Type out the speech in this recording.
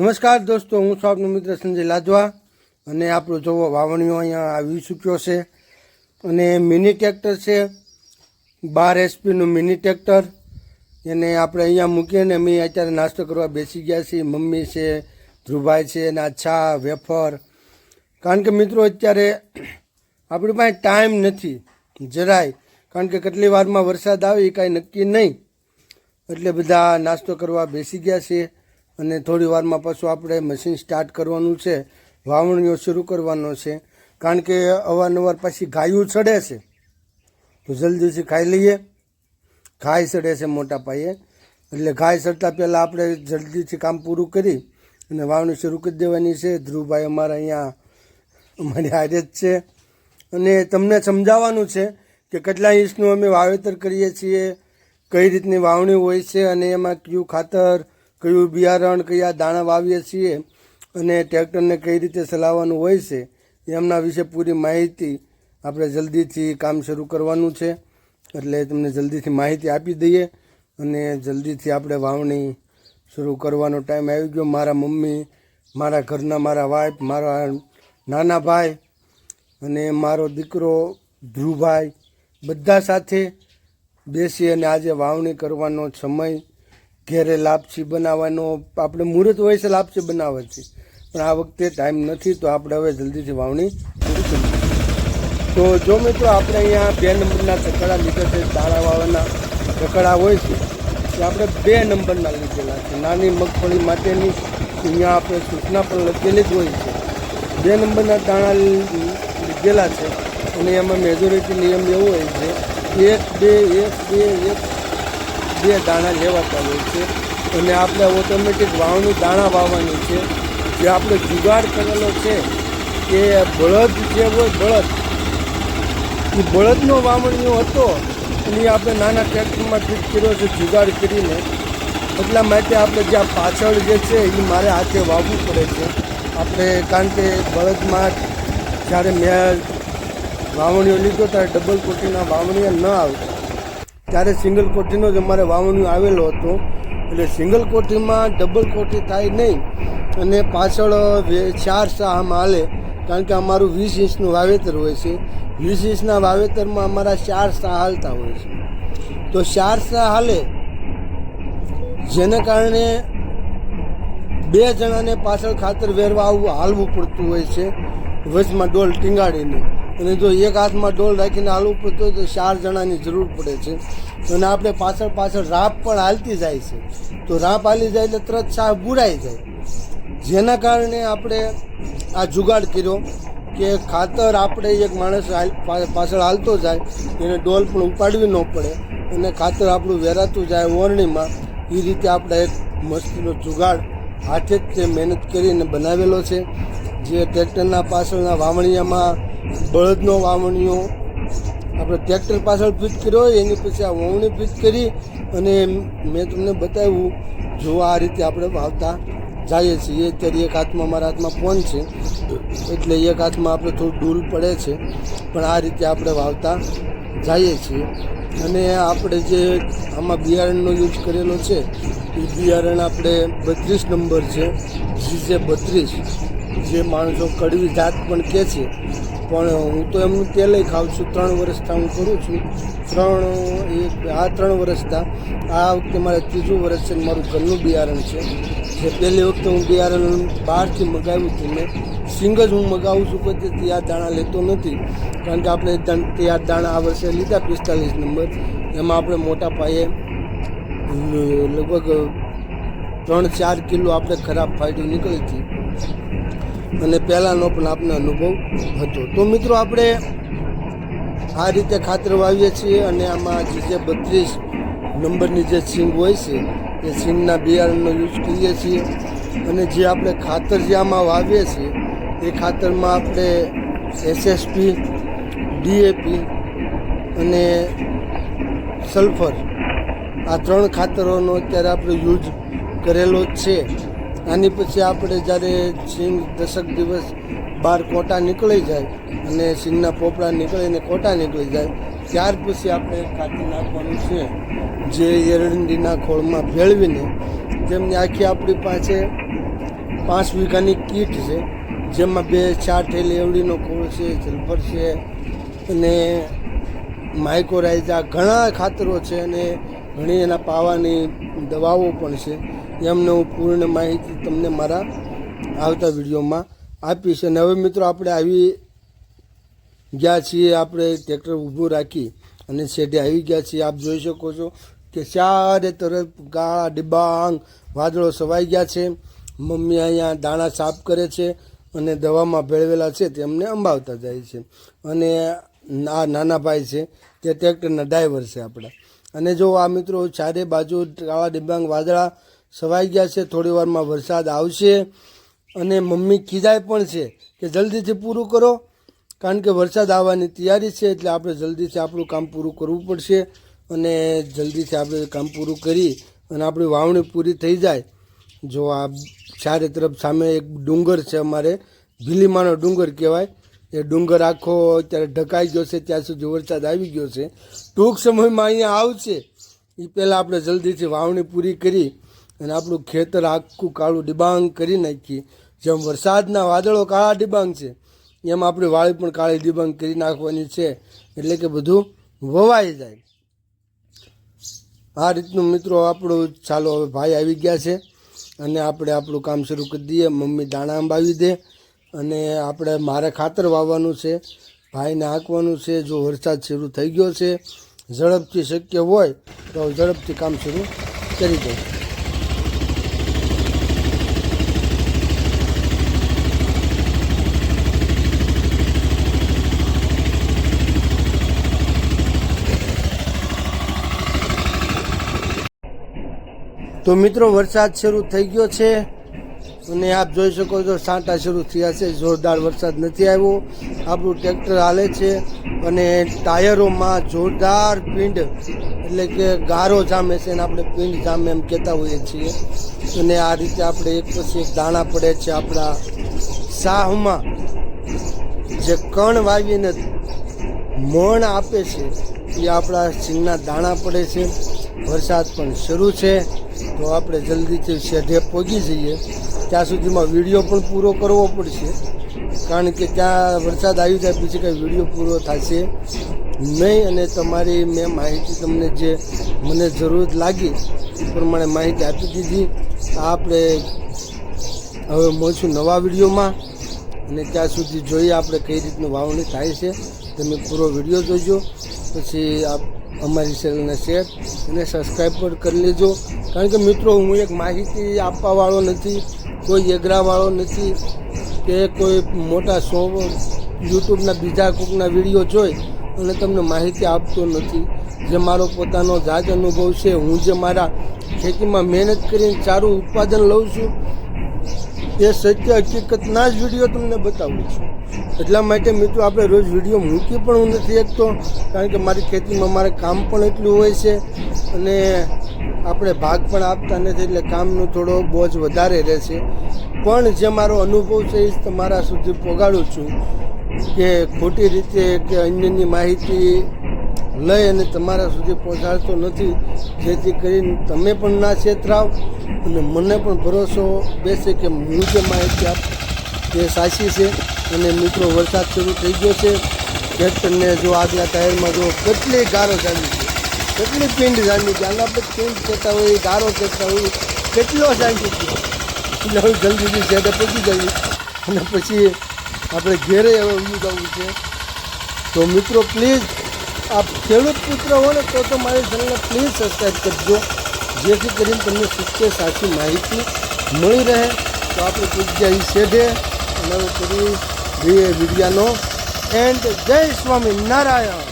નમસ્કાર દોસ્તો, હું છું આપનો મિત્ર સંજય લાજવા અને આપણો જોવો વાવણીઓ અહીંયા આવી ચૂક્યો છે. અને મિની ટ્રેક્ટર છે, બાર એસપીનું મિની ટ્રેક્ટર. એને આપણે અહીંયા મૂકીએ ને અમે અત્યારે નાસ્તો કરવા બેસી ગયા છીએ. મમ્મી છે, ધ્રુવભાઈ છે અને આ ચા વેફર. કારણ કે મિત્રો અત્યારે આપણી પાસે ટાઈમ નથી, જરાય. કારણ કે કેટલી વારમાં વરસાદ આવે એ કાંઈ નક્કી નહીં. એટલે બધા નાસ્તો કરવા બેસી ગયા છે અને થોડી વારમાં પાછું આપણે મશીન સ્ટાર્ટ કરવાનું છે, વાવણીઓ શરૂ કરવાનો છે. કારણ કે અવારનવાર પછી ગાયું ચડે છે. તો જલ્દીથી ખાઈ લઈએ. ઘાય ચડે છે મોટા પાયે. એટલે ઘાય ચડતા પહેલાં આપણે જલ્દીથી કામ પૂરું કરી અને વાવણી શરૂ કરી દેવાની છે. ધ્રુવભાઈ અમારા અહીંયા અમારી હારે જ છે. અને તમને સમજાવવાનું છે કે કેટલા ઇંચનું અમે વાવેતર કરીએ છીએ, કઈ રીતની વાવણી હોય છે અને એમાં કયું ખાતર કયું બિયારણ, કયા દાણા વાવીએ છીએ અને ટ્રેક્ટરને કઈ રીતે ચલાવવાનું હોય છે, એમના વિશે પૂરી માહિતી આપણે જલ્દીથી કામ શરૂ કરવાનું છે. એટલે તમને જલ્દીથી માહિતી આપી દઈએ અને જલ્દીથી આપણે વાવણી શરૂ કરવાનો ટાઈમ આવી ગયો. મારા મમ્મી, મારા ઘરના મારા વાઈફ મારા નાના ભાઈ અને મારો દીકરો ધ્રુવભાઈ બધા સાથે બેસી અને આજે વાવણી કરવાનો સમય ઘેરે લાપસી બનાવવાનો, આપણે મુહૂર્ત હોય છે લાપસી બનાવવાથી. પણ આ વખતે ટાઈમ નથી, તો આપણે હવે જલ્દીથી વાવણી શરૂ કરીએ તો જો મિત્રો, આપણે અહીંયા બે નંબરના ચકડા લીધા છે, દાણા વાળાના ચકડા હોય છે તો આપણે બે નંબરના લીધેલા છે. નાની મગફળી માટેની અહીંયા આપણે સૂચના પણ લખેલી જ હોય છે. બે નંબરના દાણા લીધેલા છે, અને એમાં મેજોરિટી નિયમ એવો હોય છે, એક, બે એક બે, એક બે દાણા લેવાતા હોય છે અને આપણે ઓટોમેટિક વાવણી દાણા વાવવાની છે. જે આપણે જુગાડ કરેલો છે એ બળદ જે હોય બળદ, એ બળદનો વાવણીઓ હતો એ આપણે નાના ટ્રેક્ટરમાં ફિટ કર્યો છે, જુગાડ કરીને. એટલા માટે આપણે જ્યાં પાછળ જે છે એ મારે હાથે વાવવું પડે છે. આપણે કારણ કે બળદમાં જ્યારે મેં વાવણીઓ લીધો ત્યારે ડબલ કોટીના વાવણીઓ ન આવે ત્યારે સિંગલ કોટીનો જ અમારે વાવણી આવેલો હતો. એટલે સિંગલ કોટીમાં ડબલ કોટી થાય નહીં. અને પાછળ ચાર સા આમ હાલે કારણ કે અમારું વીસ ઇંચનું વાવેતર હોય છે. વીસ ઇંચના વાવેતરમાં અમારા ચાર સાહ હાલતા હોય છે. તો ચાર સાહ હાલે. જેના કારણે બે જણાને પાછળ ખાતર વેરવા આવવું હાલવું પડતું હોય છે. વચમાં ડોલ ટીંગાડીને. અને જો એક હાથમાં ડોલ રાખીને હાલવું પડતું તો ચાર જણાની જરૂર પડે છે. અને આપણે પાછળ પાછળ રાપ પણ હાલતી જાય છે. તો રાપ હાલી જાય એટલે તરત છા બુરાઈ જાય. જેના કારણે આપણે આ જુગાડ કર્યો કે ખાતર આપણે એક માણસ પાછળ હાલતો જાય, એને ડોલ પણ ઉપાડવી ન પડે અને ખાતર આપણું વેરાતું જાય ઓરણીમાં, એ રીતે આપણે એક મસ્તીનો જુગાડ હાથે જ તે મહેનત કરીને બનાવેલો છે. જે ટ્રેક્ટરના પાછળના વાવણીયામાં બળદનો વાવણીઓ. આપણે ટ્રેક્ટર પાછળ ફિટ કર્યો હોય, એની પછી આ વાવણી ફિટ કરી અને મેં તમને બતાવ્યું, જો આ રીતે આપણે વાવતા જઈએ છીએ અત્યારે એક હાથમાં મારા હાથમાં ફોન છે, એટલે એક હાથમાં આપણે થોડું ડૂલ પડે છે, પણ આ રીતે આપણે વાવતા જઈએ છીએ. અને આપણે જે આમાં બિયારણનો યુઝ કરેલો છે, એ બિયારણ આપણે બત્રીસ નંબર છે, જીજે બત્રીસ, જે માણસો કડવી જાત પણ કહે છે પણ હું તો એમનું તેલય ખાઉં છું ત્રણ વર્ષથી હું કરું છું. ત્રણ, એક, આ ત્રણ વર્ષતા આ વખતે મારે ત્રીજું વર્ષ છે મારું ઘરનું બિયારણ છે. જે પહેલી વખતે હું બિયારણ બહારથી મગાવ્યું હતું મેં સિંગ જ હું મગાવું છું કે તે તૈયાર દાણા લેતો નથી. કારણ કે આપણે તૈયાર દાણા આ વર્ષે લીધા પિસ્તાલીસ નંબર. એમાં આપણે મોટા પાયે લગભગ ત્રણ ચાર કિલો આપણે ખરાબ ફાયદો નીકળી હતી. અને પહેલાંનો પણ આપને અનુભવ હતો. તો મિત્રો આપણે આ રીતે ખાતર વાવીએ છીએ અને આમાં જે જે બત્રીસ નંબરની જે સિંગ હોય છે, એ સિંગના બિયારણનો યુઝ કરીએ છીએ. અને જે આપણે ખાતર જે આમાં વાવીએ છીએ, એ ખાતરમાં આપણે એસએસપી ડીએપી અને સલ્ફર આ ત્રણ ખાતરોનો અત્યારે આપણે યુઝ કરેલો છે. આની પછી આપણે જ્યારે સિંગ દશક દિવસ બહાર કોટા નીકળી જાય અને સિંગના પોપડા નીકળીને કોટા નીકળી જાય, ત્યાર પછી આપણે ખાતર નાખવાનું છે, જે એરંડીના ખોળમાં ભેળવીને જેમની આખી આપણી પાસે પાંચ વીઘાની કીટ છે, જેમાં બે ચાર ઠેલી એવડીનો ખોળ છે જલફર છે અને માઇકોરાઇઝા ઘણા ખાતરો છે અને ઘણી એના પાવાની દવાઓ પણ છે. એમને હું પૂર્ણ માહિતી તમને મારા આવતા વિડીયોમાં આપીશ અને હવે મિત્રો આપણે આવી ગયા છીએ, આપણે ટ્રેક્ટર ઊભું રાખી અને શેઢે આવી ગયા છીએ. આપ જોઈ શકો છો કે ચારે તરફ ગાળા, ડિબાંગ, વાદળો સવાઈ ગયા છે. મમ્મી અહીંયા દાણા સાફ કરે છે અને દવામાં ભેળવેલા છે તેમને અંબાવતા જાય છે. અને આ નાના ભાઈ છે તે ટ્રેક્ટરના ડ્રાઈવર છે આપણા. અને જો આ મિત્રો ચારે બાજુ કાળા ડિબાંગ, વાદળા સવાઈ ગયા છે, થોડી વારમાં વરસાદ આવશે. અને મમ્મી ખીજાય પણ છે કે જલ્દીથી પૂરું કરો, કારણ કે વરસાદ આવવાની તૈયારી છે એટલે આપણે જલ્દીથી આપણું કામ પૂરું કરવું પડશે અને જલ્દીથી આપણે કામ પૂરું કરી અને આપણી વાવણી પૂરી થઈ જાય. જો આ ચારે તરફ સામે એક ડુંગર છે અમારે, ભીલીમાનો ડુંગર કહેવાય. એ ડુંગર આખો અત્યારે ઢકાઈ ગયો છે, ત્યાં સુધી વરસાદ આવી ગયો છે. ટૂંક સમયમાં અહીંયા આવશે. એ પહેલાં આપણે જલ્દીથી વાવણી પૂરી કરી અને આપણું ખેતર આખું કાળું ડિબાંગ કરી નાખીએ. જેમ વરસાદના વાદળો કાળા ડિબાંગ છે, એમ આપણી વાળી પણ કાળી ડિબાંગ કરી નાખવાની છે. એટલે કે બધું વવાઈ જાય. આ રીતનું મિત્રો આપણું ચાલો હવે ભાઈ આવી ગયા છે અને આપણે આપણું કામ શરૂ કરી દઈએ. મમ્મી દાણા અંબાવી દે અને આપણે મારે ખાતર વાવવાનું છે, ભાઈને હાંકવાનું છે. જો વરસાદ શરૂ થઈ ગયો છે, ઝડપથી શક્ય હોય તો ઝડપથી કામ શરૂ કરી દઉં તો મિત્રો, વરસાદ શરૂ થઈ ગયો છે અને આપ જોઈ શકો છો, સાંટા શરૂ થયા છે. જોરદાર વરસાદ નથી આવ્યો. આપણું ટ્રેક્ટર હાલે છે અને ટાયરોમાં જોરદાર પિંડ, એટલે કે ગારો જામે છે અને આપણે પિંડ જામે એમ કહેતા હોઈએ છીએ. અને આ રીતે આપણે એક પછી એક દાણા પડે છે આપણા સાહમાં જે કણ વાવીને મણ આપે છે, એ આપણા સિંગના દાણા પડે છે. વરસાદ પણ શરૂ છે. તો આપણે જલ્દીથી શેઢે પહોંચી જઈએ. ત્યાં સુધીમાં વીડિયો પણ પૂરો કરવો પડશે. કારણ કે ત્યાં વરસાદ આવી જાય પછી કંઈ વીડિયો પૂરો થશે નહીં અને તમારી મેં માહિતી તમને જે મને જરૂરત લાગી એ પ્રમાણે માહિતી આપી દીધી. આપણે હવે મળશું નવા વિડીયોમાં અને ત્યાં સુધી જોઈએ આપણે કઈ રીતનું વાવણી થાય છે. તમે પૂરો વીડિયો જોજો. પછી આપ અમારી ચેનલને શેર અને સબસ્ક્રાઈબ પણ કરી લેજો. કારણ કે મિત્રો, હું એક માહિતી આપવાવાળો નથી, કોઈ એગરાવાળો નથી કે કોઈ મોટા શો યુટ્યુબના બીજા કોઈકના વીડિયો જોઈ અને તમને માહિતી આપતો નથી. જે મારો પોતાનો જાત અનુભવ છે, હું જે મારા ખેતીમાં મહેનત કરીને સારું ઉત્પાદન લઉં છું એ સત્ય હકીકતના જ વીડિયો તમને બતાવું છું. એટલા માટે મિત્રો આપણે રોજ વીડિયો મૂકી પણ હું નથી શકતો, કારણ કે મારી ખેતીમાં મારે કામ પણ એટલું હોય છે અને આપણે ભાગ પણ આપતા નથી એટલે કામનો થોડો બોજ વધારે રહેશે. પણ જે મારો અનુભવ છે એ જ તમારા સુધી પહોંચાડું છું કે ખોટી રીતે કે અન્યની માહિતી લઈ અને તમારા સુધી પહોંચાડતો નથી. જેથી કરીને તમે પણ ના છેતરાવ અને મને પણ ભરોસો બેસે કે હું જે માહિતી આપ તે સાચી છે અને મિત્રો, વરસાદ શરૂ થઈ ગયો છે. ટ્રેક્ટરને જો આગલા ટાયરમાં જો કેટલી ગારો જામી છે, કેટલી પિંડ જામી છે, આના આપણે પિંડ કહેતા હોય ગારો કહેતા હોય, કેટલો જામી છે. એટલે હવે જલ્દીથી શેડે પહોંચી જઈએ અને પછી આપણે ઘેરે હવે ઉમી જવું છે. તો મિત્રો પ્લીઝ આપ ખેડૂત પુત્ર હો ને, તો તો મારી ચેનલને પ્લીઝ સબસ્ક્રાઈબ કરજો. જેથી કરીને તમને સત્ય, સાચી માહિતી મળી રહે. તો આપણે પૂજ્યા શેઢે. અને કરી વિડીયાનો એન્ડ જય સ્વામી નારાયણ